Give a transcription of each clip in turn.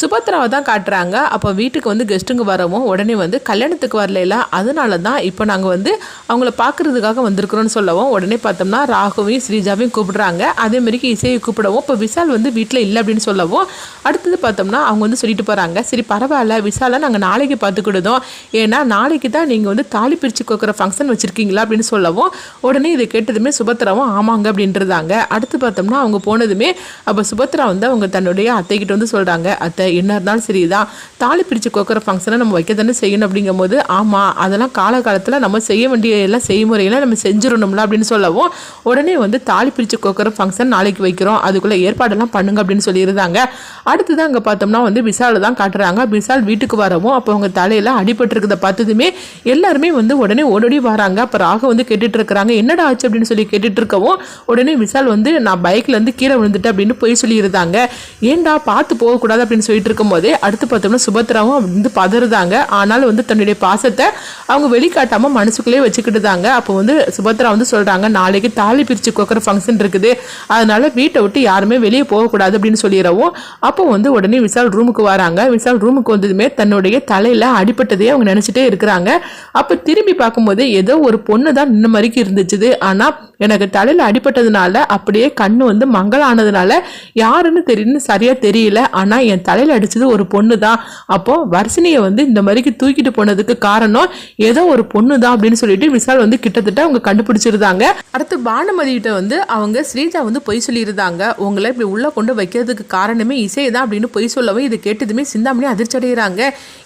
சுபத்ராவை தான் காட்டுறாங்க. அப்போ வீட்டுக்கு வந்து கெஸ்ட்டுங்க வரவும் உடனே வந்து கல்யாணத்துக்கு வரல அதனால தான் இப்போ நாங்கள் வந்து அவங்கள பார்க்குறதுக்காக வந்திருக்கிறோன்னு சொல்லவும் உடனே பார்த்தோம்னா ராகுவையும் ஸ்ரீஜாவையும் கூப்பிடுறாங்க. அதேமாரிக்கு இசையை கூப்பிடவும் இப்போ விஷால் வந்து வீட்டில் இல்லை அப்படின்னு சொல்லவும் அடுத்தது பார்த்தோம்னா அவங்க வந்து சொல்லிட்டு போகிறாங்க சரி பரவாயில்ல விஷாலை நாங்கள் நாளைக்கு பார்த்துக்கிடுதோம். ஏன்னா நாளைக்கு தான் நீங்கள் வந்து தாலி பிரித்து கோக்குற ஃபங்க்ஷன் வச்சுருக்கீங்களா அப்படின்னு சொல்லவும் உடனே இதை கேட்டதுமே சுபத்ராவும் ஆமாங்க அப்படின்றதாங்க. அடுத்து பார்த்தோம்னா அவங்க போனதுமே அப்போ சுபத்ரா வந்து அவங்க தன்னுடைய அத்தைக்கிட்ட வந்து சொல்கிறாங்க அத்தை என்ன இருந்தாலும் சரி தான் தாலி பிரித்து கோக்கிற ஃபங்க்ஷனை நம்ம வைக்க தானே செய்யணும் அப்படிங்கும்போது ஆமாம் அதெல்லாம் காலகாலத்தில் நம்ம செய்ய வேண்டிய எல்லாம் செய்முறையெல்லாம் நம்ம செஞ்சிடணும்ல அப்படின்னு சொல்லவும் உடனே வந்து தாலி பிரித்து கோக்கிற ஃபங்க்ஷன் நாளைக்கு வைக்கிறோம் அதுக்குள்ளே ஏற்பாடெல்லாம் பண்ணுங்க அப்படின்னு சொல்லியிருந்தாங்க. அடுத்ததான் அங்கே பார்த்தோம்னா வந்து விசால் தான் காட்டுறாங்க. விசால் வீட்டுக்கு வரவும் அப்போ அவங்க தலையில் அடிபட்டிருக்கிறத பார்த்ததுமே எல்லாருமே வந்து உடனே ஓடோடி வராங்க. அப்போ ராக வந்து கேட்டுட்டு இருக்கிறாங்க என்னடா ஆச்சு? அப்படின்னு சொல்லி கேட்டுட்டு இருக்கவும் உடனே விசால் வந்து நான் பைக்கில் வந்து கீழே விழுந்துட்டேன் அப்படின்னு போய் சொல்லியிருந்தாங்க. ஏன்டா பார்த்து போகக்கூடாது அப்படின்னு சொல்லிட்டு இருக்கும்போதே அடுத்து பார்த்தோம்னா சுபத்ராவும் வந்து பதறுதாங்க. ஆனாலும் வந்து தன்னுடைய பாசத்தை அவங்க வெளிக்காட்டாமல் மனசுக்குள்ளேயே வச்சுக்கிட்டுதாங்க. அப்போ வந்து சுபத்ரா வந்து சொல்கிறாங்க நாளைக்கு தாலி பிரித்து கொக்கிற ஃபங்க்ஷன் இருக்குது. அதனால வீட்டை விட்டு யாருமே வெளியே போகக்கூடாது அப்படின்னு சொல்லிடவும் அப்போ வந்து உடனே விசால் ரூமுக்கு வராங்க. விசால் ரூமுக்கு வந்ததுமே தன்னுடைய தலையில் அடிபட்டதே அவங்க நினச்சிட்டே இருக்கிறாங்க. அப்போ திரும்பி பார்க்கும்போது ஏதோ ஒரு பொண்ணு தான் நின்ன மாதிரிக்கு இருந்துச்சு ஆனால் எனக்கு தலையில் அடிபட்டதுனால அப்படியே கண்ணு வந்து மங்களானதுனால யாருன்னு தெரியுன்னு சரியாக தெரியல. ஆனால் என் தலை தலையில அடிச்சது ஒரு பொண்ணு தான் அப்போ வர்ஷினியை வந்து இந்த மாதிரிக்கு தூக்கிட்டு போனதுக்கு காரணம் ஏதோ ஒரு பொண்ணு தான் அப்படின்னு சொல்லிட்டு விசால் வந்து கிட்டத்தட்ட அவங்க கண்டுபிடிச்சிருந்தாங்க. அடுத்து பானுமதியிட்ட வந்து அவங்க ஸ்ரீஜா வந்து பொய் சொல்லியிருந்தாங்க. உங்களை இப்படி உள்ள கொண்டு வைக்கிறதுக்கு காரணமே இசை தான் அப்படின்னு பொய் சொல்லவும் இதை கேட்டதுமே சிந்தாமணி அதிர்ச்சி அடைகிறாங்க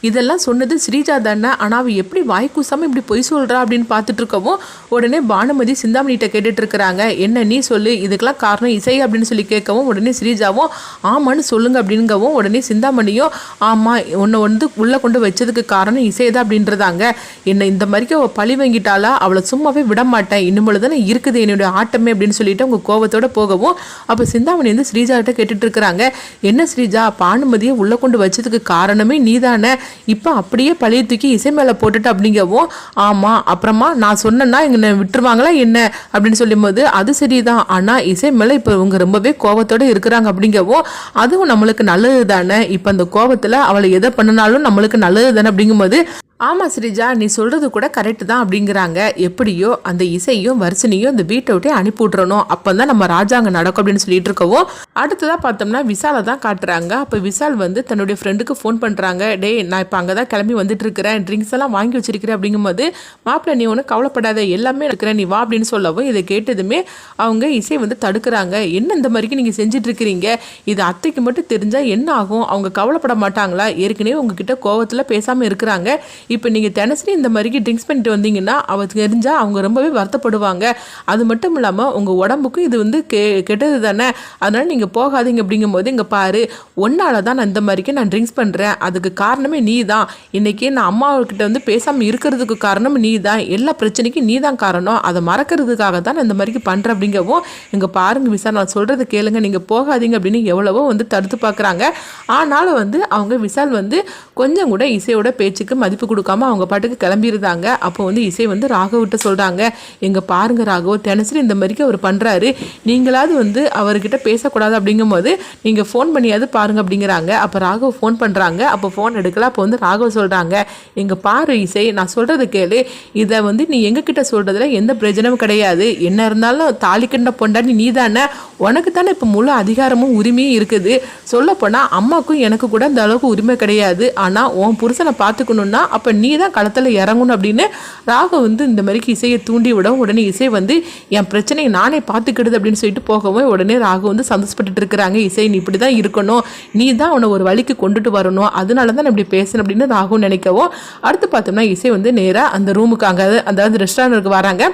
இதெல்லாம் சொன்னது ஸ்ரீஜா தானே ஆனால் அவ எப்படி வாய் கூசாம இப்படி பொய் சொல்றா அப்படின்னு பார்த்துட்டு இருக்கவும் உடனே பானுமதி சிந்தாமணிகிட்ட கேட்டுட்டு இருக்கிறாங்க என்ன நீ சொல்லு இதுக்கெல்லாம் காரணம் இசை அப்படின்னு சொல்லி கேட்கவும் உடனே ஸ்ரீஜாவும் ஆமான்னு சொல்லுங்க அப்படிங்கவும் உடனே சிந்தாமணியும் ஆமாம் உன்னை வந்து உள்ளே கொண்டு வச்சதுக்கு காரணம் இசை தான் அப்படின்றதாங்க. என்னை இந்த மாதிரிக்கு அவள் பழி வாங்கிட்டாலா அவளை சும்மாவே விட மாட்டேன். இன்னும் தானே இருக்குது. என்னுடைய ஆட்டமே அப்படின்னு சொல்லிட்டு அவங்க கோவத்தோட போகவும் அப்போ சிந்தாமணி வந்து ஸ்ரீஜா கிட்ட கேட்டுட்டு இருக்கிறாங்க. என்ன ஸ்ரீஜா பானுமதியை உள்ளே கொண்டு வச்சதுக்கு காரணமே நீதானே? இப்போ அப்படியே பழைய தூக்கி இசை மேலே போட்டுட்டு அப்படிங்கவும் ஆமாம் அப்புறமா நான் சொன்னேன்னா என்னை விட்டுருவாங்களா என்ன? அப்படின்னு சொல்லும்போது அது சரிதான். ஆனால் இசை மேலே இப்போ இவங்க ரொம்பவே கோவத்தோட இருக்கிறாங்க அப்படிங்கவும் அதுவும் நம்மளுக்கு நல்லது தானே இப்போ அந்த கோபத்தில் அவளை எதை பண்ணினாலும் நம்மளுக்கு நல்லது தானே அப்படிங்கும்போது ஆமாம் ஸ்ரீஜா நீ சொல்கிறது கூட கரெக்டு தான் அப்படிங்கிறாங்க. எப்படியோ அந்த இசையும் வரிசனையும் இந்த வீட்டை விட்டே அனுப்பி விட்றணும் அப்போ தான் நம்ம ராஜாங்க நடக்கும் அப்படின்னு சொல்லிட்டு இருக்கவும் அடுத்ததாக பார்த்தோம்னா விசாலை தான் காட்டுறாங்க. அப்போ விசால் வந்து தன்னுடைய ஃப்ரெண்டுக்கு ஃபோன் பண்ணுறாங்க டேய் நான் இப்போ அங்கே தான் கிளம்பி வந்துட்டு இருக்கிறேன் ட்ரிங்க்ஸ் எல்லாம் வாங்கி வச்சிருக்கிறேன். அப்படிங்கும்போது மாப்பிள்ளை நீ ஒன்றும் கவலைப்படாத. எல்லாமே இருக்கிறேன். நீ வா அப்படின்னு சொல்லவும் இதை கேட்டதுமே அவங்க இசை வந்து தடுக்கிறாங்க. என்ன இந்த மாதிரிக்கு நீங்கள் செஞ்சுட்டு இருக்கிறீங்க இது அத்தைக்கு மட்டும் தெரிஞ்சால் என்ன ஆகும்? அவங்க கவலைப்பட மாட்டாங்களா? ஏற்கனவே உங்ககிட்ட கோவத்தில் பேசாமல் இருக்கிறாங்க. இப்போ நீங்கள் தினசரி இந்த மாதிரிக்கு ட்ரிங்க்ஸ் பண்ணிட்டு வந்தீங்கன்னா அவ தெரிஞ்சால் அவங்க ரொம்பவே வருத்தப்படுவாங்க. அது மட்டும் இல்லாமல் உங்கள் உடம்புக்கும் இது வந்து கெ கெட்டது தானே? அதனால் நீங்கள் போகாதீங்க அப்படிங்கும்போது இங்கே பாரு ஒன்னால தான் நான் இந்த மாதிரிக்கு நான் ட்ரிங்க்ஸ் பண்ணுறேன் அதுக்கு காரணமே நீ தான் இன்றைக்கி நான் அம்மாவுக்கிட்ட வந்து பேசாமல் இருக்கிறதுக்கு காரணம் நீ தான் எல்லா பிரச்சனைக்கும் நீ தான் காரணம். அதை மறக்கிறதுக்காக தான் நான் இந்த மாதிரிக்கு பண்ணுறேன் அப்படிங்கவும் இங்கே பாருங்க விசா நான் சொல்கிறது கேளுங்க. நீங்கள் போகாதீங்க அப்படின்னு எவ்வளவோ வந்து தடுத்து பார்க்குறாங்க. ஆனாலும் வந்து அவங்க விசால் வந்து கொஞ்சம் கூட இசையோட பேச்சுக்கு மதிப்பு கொடுக்காம அவங்க பாட்டுக்கு கிளம்பியிருந்தாங்க. அப்போ வந்து இசை வந்து ராகவிட்ட சொல்கிறாங்க எங்கள் பாருங்க ராகவ் தினசரி இந்த மாதிரிக்கு அவர் பண்ணுறாரு நீங்களாவது வந்து அவர்கிட்ட பேசக்கூடாது அப்படிங்கும்போது நீங்கள் ஃபோன் பண்ணியாவது பாருங்க அப்படிங்கிறாங்க. அப்போ ராகவ் ஃபோன் பண்ணுறாங்க அப்போ ஃபோன் எடுக்கல. அப்போ வந்து ராகவ் சொல்கிறாங்க எங்கள் பாரு இசை நான் சொல்கிறது கேளு. இதை வந்து நீ எங்ககிட்ட சொல்கிறதுல எந்த பிரச்சனையும் கிடையாது. என்ன இருந்தாலும் தாலிக்கண்ட பொண்டாடி நீ தானே உனக்கு தானே இப்போ முழு அதிகாரமும் உரிமையும் இருக்குது. சொல்லப்போனால் அம்மாவுக்கும் எனக்கு கூட அந்த அளவுக்கு உரிமை கிடையாது. ஆனால் உன் புருஷனை பார்த்துக்கணுன்னா அப்போ நீ தான் களத்தில் இறங்கணும் அப்படின்னு ராகு வந்து இந்த மாதிரிக்கு இசையை தூண்டி விடவும் உடனே இசை வந்து என் பிரச்சனையை நானே பார்த்துக்கிடுது அப்படின்னு சொல்லிட்டு போகவும் உடனே ராகு வந்து சந்தோஷப்பட்டுட்டு இருக்கிறாங்க. இசை நீ இப்படி தான் இருக்கணும். நீ தான் அவனை ஒரு வழிக்கு கொண்டுட்டு வரணும். அதனால தான் நான் இப்படி பேசணும் அப்படின்னு ராகு நினைக்கவும் அடுத்து பார்த்தோம்னா இசை வந்து நேராக அந்த ரூமுக்கு அங்கே அதாவது ரெஸ்டாரண்ட்டுக்கு வராங்க.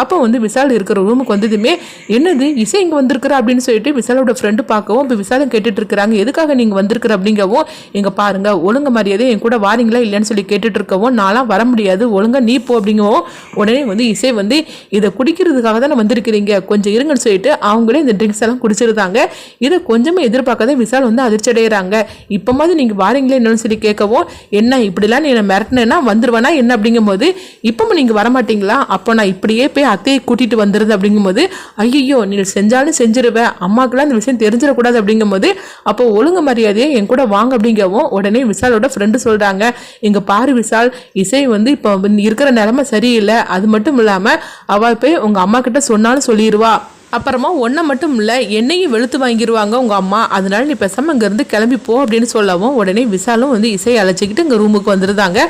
அப்போ வந்து விசால் இருக்கிற ரூமுக்கு வந்ததுமே என்னது இசை இங்கே வந்திருக்கிற? அப்படின்னு சொல்லிட்டு விசாலோட ஃப்ரெண்டு பார்க்கவும் இப்போ விசாலம் கேட்டுட்டு இருக்கிறாங்க எதுக்காக நீங்கள் வந்திருக்கிற? அப்படிங்கவும் இங்கே பாருங்க ஒழுங்க மரியாதை என் கூட வாரீங்களா இல்லைன்னு சொல்லி கேட்டுட்டு இருக்கவும் நான்லாம் வர முடியாது ஒழுங்கா நீ போ அப்படிங்கவும் உடனே வந்து இசை வந்து இதை குடிக்கிறதுக்காக தானே வந்திருக்கிறீங்க கொஞ்சம் இருங்கன்னு சொல்லிட்டு அவங்களே இந்த ட்ரிங்க்ஸ் எல்லாம் குடிச்சிருந்தாங்க. இதை கொஞ்சமே எதிர்பார்க்காத விசால் வந்து அதிர்ச்சி அடைகிறாங்க இப்போ மாதிரி நீங்கள் வாரீங்களே என்னன்னு சொல்லி கேட்கவும் என்ன இப்படிலாம் நீ என்னை மிரட்டினேன்னா வந்துருவேனா என்ன? அப்படிங்கும்போது இப்போ நீங்கள் வரமாட்டீங்களா? அப்போ நான் இப்படியே போய் அத்தையை கூட்டிட்டு வந்துருது அப்படிங்கும்போது ஐயோ நீ செஞ்சாலும் செஞ்சிருவேன் அம்மாக்கெல்லாம் இந்த விஷயம் தெரிஞ்சிடக்கூடாது அப்படிங்கும்போது அப்போ ஒழுங்கு மரியாதையை என் கூட வாங்க அப்படிங்கவும் உடனே விசாலோட ஃப்ரெண்டு சொல்கிறாங்க இங்கே பாரு விசால் இசை வந்து இப்போ இருக்கிற நிலமை சரியில்லை. அது மட்டும் இல்லாமல் அவள் போய் உங்கள் அம்மா கிட்ட சொன்னாலும் சொல்லிடுவா அப்புறமா ஒன்றை மட்டும் இல்லை என்னையும் வெளுத்து வாங்கிடுவாங்க உங்கள் அம்மா. அதனால நீ பேசாமல் இங்கேருந்து கிளம்பி போ அப்படின்னு சொல்லவும் உடனே விசாலும் வந்து இசையை அழைச்சிக்கிட்டு இங்கே ரூமுக்கு வந்துருந்தாங்க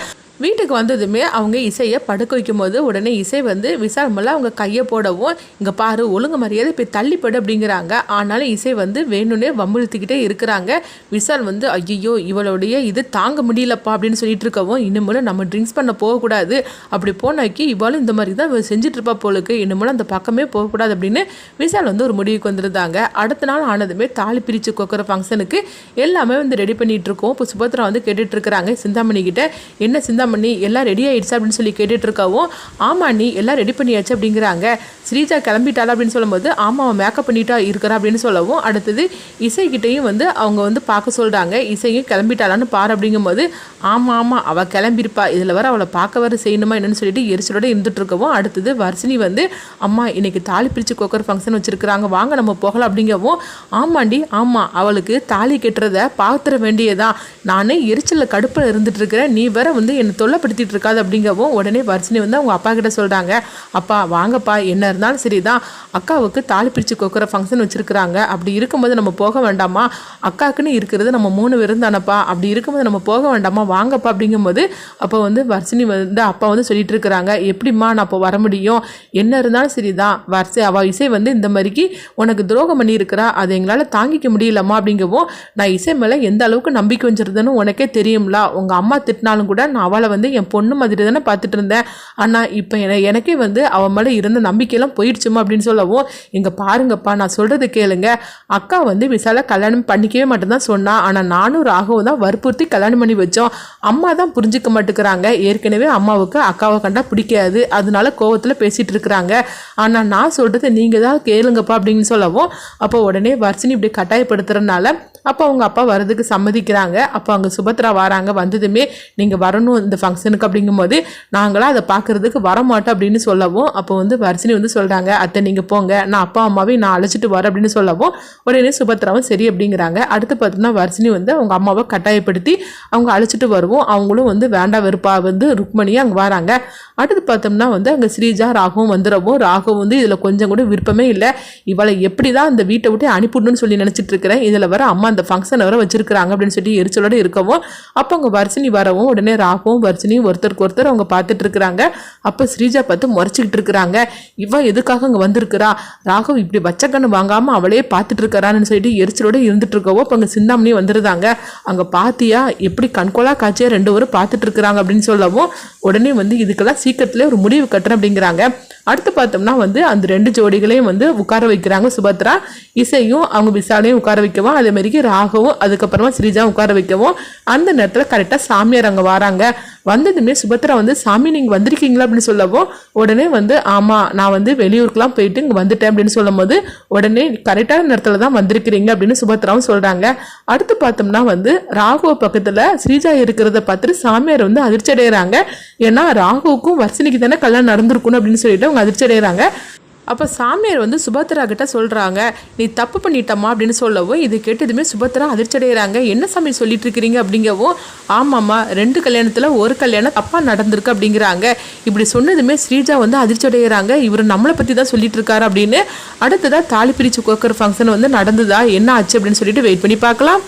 வீட்டுக்கு வந்ததுமே அவங்க இசையை படுக்க வைக்கும்போது உடனே இசை வந்து விசால் மேலே அவங்க கையை போடவும் இங்கே பாரு ஒழுங்கு மரியாதை இப்போ தள்ளிப்படு அப்படிங்கிறாங்க. ஆனாலும் இசை வந்து வேணும்னே வம்புழுத்திக்கிட்டே இருக்கிறாங்க. விசால் வந்து ஐயோ இவளுடைய இது தாங்க முடியலப்பா அப்படின்னு சொல்லிட்டு இருக்கவும் இன்னும் நம்ம ட்ரிங்க்ஸ் பண்ண போகக்கூடாது. அப்படி போனாக்கி இவளும் இந்த மாதிரி தான் செஞ்சுட்டு இருப்பா போலுக்கு. இன்னும் அந்த பக்கமே போகக்கூடாது அப்படின்னு விசால் வந்து ஒரு முடிவுக்கு வந்திருந்தாங்க. அடுத்த நாள் ஆனதுமே தாலி பிரித்து கொக்கிற ஃபங்க்ஷனுக்கு எல்லாமே வந்து ரெடி பண்ணிட்டு இருக்கோம். இப்போ சுபத்ரா வந்து கேட்டுட்டு இருக்கிறாங்க. சிந்தாமணி கிட்ட என்ன சிந்தாமணி? பண்ணி எல்லாம் ரெடி ஆயிடுச்சு அப்படின்னு சொல்லி கேட்டுட்டு இருக்காவும் ஆமா நீ எல்லாம் ரெடி பண்ணியாச்சு அப்படிங்கிறாங்க. ஸ்ரீஜா கிளம்பிட்டாளா அப்படின்னு சொல்லும்போது ஆமா அவன் மேக்கப் பண்ணிட்டா இருக்கிறா அப்படின்னு சொல்லவும் அடுத்தது இசைக்கிட்டையும் வந்து அவங்க வந்து பார்க்க சொல்கிறாங்க இசையும் கிளம்பிட்டாளான்னு பாரு அப்படிங்கும்போது ஆமாம் ஆமாம் அவள் கிளம்பியிருப்பா இதில் வர அவளை பார்க்க வர செய்யணுமா என்னன்னு சொல்லிட்டு எரிச்சலோட இருந்துட்டுருக்கவும் அடுத்தது வர்ஷினி வந்து அம்மா இன்றைக்கி தாலி பிரித்து கொக்கர் ஃபங்க்ஷன் வச்சுருக்குறாங்க. வாங்க நம்ம போகலாம் அப்படிங்கவும் ஆமாண்டி ஆமாம் அவளுக்கு தாலி கெட்டுறத பார்த்துட வேண்டியதான் நானே எரிச்சலில் கடுப்பில் இருந்துட்டுருக்கிறேன் நீ வேற வந்து என்னை தொல்லைப்படுத்திட்டு இருக்காது அப்படிங்கவும் உடனே வர்ஷினி வந்து அவங்க அப்பா கிட்ட சொல்கிறாங்க அப்பா வாங்கப்பா. என்ன இருந்தாலும் சரிதான். அக்காவுக்கு தாலி பிரித்து கொக்குற ஃபங்க்ஷன் வச்சுருக்குறாங்க. அப்படி இருக்கும்போது நம்ம போக வேண்டாமா? அக்காக்குன்னு இருக்கிறது நம்ம மூணு பேரும் தானப்பா. அப்படி இருக்கும்போது நம்ம போக வேண்டாமா? வாங்கப்பா அப்படிங்கும்போது அப்போ வந்து வர்ஷினி வந்து அப்பா வந்து சொல்லிட்டு இருக்கிறாங்க எப்படிம்மா நான் அப்போ வர முடியும்? என்ன இருந்தாலும் சரிதான். வர்ஷ அவள் இசை வந்து இந்த மாதிரிக்கு உனக்கு துரோகம் பண்ணியிருக்கிறா. அதை எங்களால் தாங்கிக்க முடியலம்மா அப்படிங்கவும் நான் இசை மேலே எந்த அளவுக்கு நம்பிக்கை வச்சிருந்தேன்னு உனக்கே தெரியும்ல. உங்கள் அம்மா திட்டினாலும் கூட நான் அவளை வந்து என் பொண்ணு மாதிரி தானே பார்த்துட்டு இருந்தேன். ஆனால் இப்போ என எனக்கே வந்து அவன் மேலே இருந்த நம்பிக்கையெல்லாம் போயிடுச்சுமா அப்படின்னு சொல்லவும் இங்கே பாருங்கப்பா நான் சொல்கிறது கேளுங்க. அக்கா வந்து விசால கல்யாணம் பண்ணிக்கவே மட்டும்தான் சொன்னான் ஆனால் நானும் ராகவும் தான் வற்புறுத்தி கல்யாணம் பண்ணி வச்சோம். அம்மா தான் புரிஞ்சுக்க மாட்டேங்கிறாங்க. ஏற்கனவே அம்மாவுக்கு அக்காவை கண்டா பிடிக்காது. அதனால கோவத்தில் பேசிகிட்டு இருக்கிறாங்க. ஆனால் நான் சொல்கிறது நீங்கள் தான் கேளுங்கப்பா அப்படின்னு சொல்லவும் அப்போ உடனே வர்ஷினி இப்படி கட்டாயப்படுத்துறதுனால அப்போ அவங்க அப்பா வர்றதுக்கு சம்மதிக்கிறாங்க. அப்போ அங்கே சுபத்ரா வராங்க. வந்ததுமே நீங்கள் வரணும் இந்த ஃபங்க்ஷனுக்கு அப்படிங்கும்போது நாங்களாம் அதை பார்க்குறதுக்கு வரமாட்டோம் அப்படின்னு சொல்லவும் அப்போ வந்து வர்ஷினி வந்து சொல்கிறாங்க அத்தை நீங்கள் போங்க. நான் அப்பா அம்மாவையும் நான் அழைச்சிட்டு வரேன் அப்படின்னு சொல்லவும் உடனே சுபத்ராவும் சரி அப்படிங்கிறாங்க. அடுத்து பார்த்தோம்னா வர்ஷினி வந்து அவங்க அம்மாவை கட்டாயப்படுத்தி அவங்க அழைச்சிட்டு வருவோம் அவங்களும் வந்து வேண்டாம் வெறுப்பா வந்து ருக்மணியாக அங்கே வராங்க. அடுத்து பார்த்தோம்னா வந்து அங்கே ஸ்ரீஜா ராகவும் வந்துடவும் ராகவும் வந்து இதில் கொஞ்சம் கூட விருப்பமே இல்லை. இவளை எப்படி தான் அந்த வீட்டை விட்டு அனுப்பிடணும்னு சொல்லி நினச்சிட்டு இருக்கிறேன் இதில் வர அம்மா அந்த ஃபங்க்ஷனை வர வச்சிருக்கிறாங்க அப்படின்னு சொல்லி எரிச்சலோடு இருக்கவும் அப்போ அவங்க வர்ஷினி வரவும் உடனே ராகவும் வர்ஷினியும் ஒருத்தருக்கு ஒருத்தர் அவங்க பார்த்துட்டு இருக்கிறாங்க. அப்போ ஸ்ரீஜா பார்த்து முறைச்சிக்கிட்டு இருக்கிறாங்க. இவன் எதுக்காக அங்கே வந்திருக்கிறா? ராகவ் இப்படி வச்சக்கண்ணு வாங்காமல் அவளே பார்த்துட்டு இருக்கிறான்னு சொல்லிட்டு எரிச்சலோடு இருந்துட்டு இருக்கவோ அப்போ அங்கே சிந்தாமணி வந்துருந்தாங்க அங்கே பார்த்தியா எப்படி கண்கொலா காட்சியா ரெண்டு பேரும் பார்த்துட்டு இருக்கிறாங்க அப்படின்னு சொல்லவும் உடனே வந்து இதுக்கெல்லாம் சீக்கிரத்திலே ஒரு முடிவு கட்டுறேன் அப்படிங்கிறாங்க. அடுத்து பார்த்தோம்னா வந்து அந்த ரெண்டு ஜோடிகளையும் வந்து உட்கார வைக்கிறாங்க சுபத்ரா. இசையும் அவங்க விசாலையும் உட்கார வைக்கவும் அதே மாதிரிக்கு ராகவும் அதுக்கப்புறமா ஸ்ரீஜா உட்கார வைக்கவும். அந்த நேரத்தில் கரெக்டாக சாமியார் அங்கே வராங்க. வந்ததுமே சுபத்ரா வந்து சாமி நீங்கள் வந்திருக்கீங்களா? அப்படின்னு சொல்லவும் உடனே வந்து ஆமாம் நான் வந்து வெளியூருக்குலாம் போயிட்டு இங்கே வந்துட்டேன் அப்படின்னு சொல்லும் போது உடனே கரெக்டான நேரத்தில் தான் வந்திருக்கிறீங்க அப்படின்னு சுபத்ராவும் சொல்கிறாங்க அடுத்து பார்த்தோம்னா வந்து ராகுவ பக்கத்தில் ஸ்ரீஜா இருக்கிறத பார்த்துட்டு சாமியார் வந்து அதிர்ச்சி அடைகிறாங்க ஏன்னா ராகுவுக்கும் வர்ஷினிக்கு தானே கல்யாணம் நடந்திருக்கணும் அப்படின்னு சொல்லிட்டு அவங்க அதிர்ச்சி அடைகிறாங்க அப்போ சாமியார் வந்து சுபத்ரா கிட்ட சொல்கிறாங்க நீ தப்பு பண்ணிட்டம்மா அப்படின்னு சொல்லவும் இது கேட்டதுமே சுபத்ரா அதிர்ச்சி அடைகிறாங்க என்ன சாமி சொல்லிட்டு இருக்கிறீங்க அப்படிங்கவும் ஆமாம்மா ரெண்டு கல்யாணத்தில் ஒரு கல்யாணம் தப்பாக நடந்திருக்கு அப்படிங்கிறாங்க. இப்படி சொன்னதுமே ஸ்ரீஜா வந்து அதிர்ச்சி அடைகிறாங்க இவர் நம்மளை பற்றி தான் சொல்லிட்டு இருக்காரு அப்படின்னு. அடுத்ததாக தாலி பிரித்து கோக்கர் ஃபங்க்ஷன் வந்து நடந்ததா என்ன ஆச்சு அப்படின்னு சொல்லிட்டு வெயிட் பண்ணி பார்க்கலாம்.